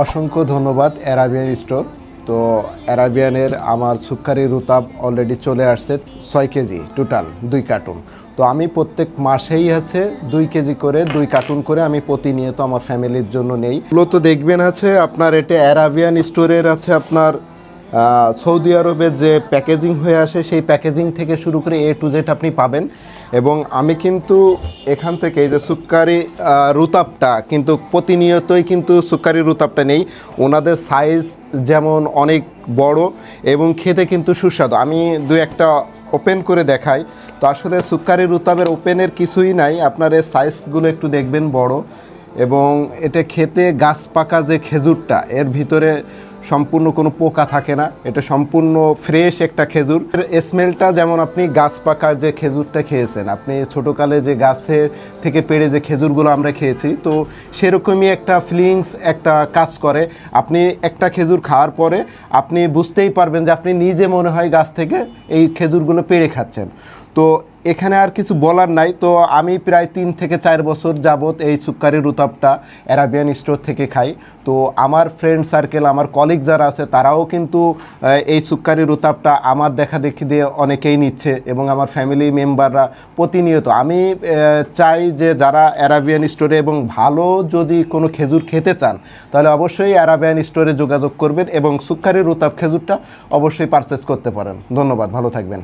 অসংখ্য ধন্যবাদ Arabian store. তো অ্যারাবিয়ানের আমার সুক্কারি রুতাব অলরেডি চলে আসছে ছয় কেজি টোটাল দুই কার্টুন তো আমি প্রত্যেক মাসেই আছে দুই কেজি করে, দুই কার্টুন করে আমি প্রতিনিয়ত আমার ফ্যামিলির জন্য নেই। মূলত দেখবেন আছে আপনার এটা অ্যারাবিয়ান স্টোরের আছে আপনার সৌদি আরবের যে প্যাকেজিং হয়ে আসে সেই প্যাকেজিং থেকে শুরু করে এ টু জেড আপনি পাবেন। এবং আমি কিন্তু এখান থেকে এই যে সুক্কারি আহ, রুতাবটা কিন্তু প্রতিনিয়তই কিন্তু সুক্কারি রুতাবটা নেই। ওনাদের সাইজ যেমন অনেক বড় এবং খেতে কিন্তু সুস্বাদু। আমি দু একটা ওপেন করে দেখাই। তো আসলে সুক্কারি রুতাবের ওপেনের কিছুই নাই। আপনার এর সাইজগুলো একটু দেখবেন বড়। এবং এটা খেতে গাছ পাকা যে খেজুরটা এর ভিতরে সম্পূর্ণ কোনো পোকা থাকে না। এটা সম্পূর্ণ ফ্রেশ একটা খেজুর। স্মেলটা যেমন আপনি গাছ পাকা যে খেজুরটা খেয়েছেন, আপনি ছোটোকালে যে গাছে থেকে পেড়ে যে খেজুরগুলো আমরা খেয়েছি, তো সেরকমই একটা ফিলিংস একটা কাজ করে। আপনি একটা খেজুর খাওয়ার পরে আপনি বুঝতেই পারবেন যে আপনি নিজে মনে হয় গাছ থেকে এই খেজুরগুলো পেড়ে খাচ্ছেন। তো এখানে আর কিছু বলার নাই। তো আমি প্রায় তিন থেকে চার বছর যাবত এই সুক্কারি রুতাবটা অ্যারাবিয়ান স্টোর থেকে খাই। তো আমার ফ্রেন্ড সার্কেল আমার কলিগ যারা আছে, তারাও কিন্তু এই সুক্কারি রুতাবটা আমার দেখা দেখি দিয়ে অনেকেই নিচ্ছে এবং আমার ফ্যামিলি মেম্বাররা প্রতিনিয়ত। আমি চাই যে যারা অ্যারাবিয়ান স্টোরে এবং ভালো যদি কোনো খেজুর খেতে চান, তাহলে অবশ্যই অ্যারাবিয়ান স্টোরে যোগাযোগ করবেন এবং সুক্কারি রুতাব খেজুরটা অবশ্যই পারচেস করতে পারেন। ধন্যবাদ, ভালো থাকবেন।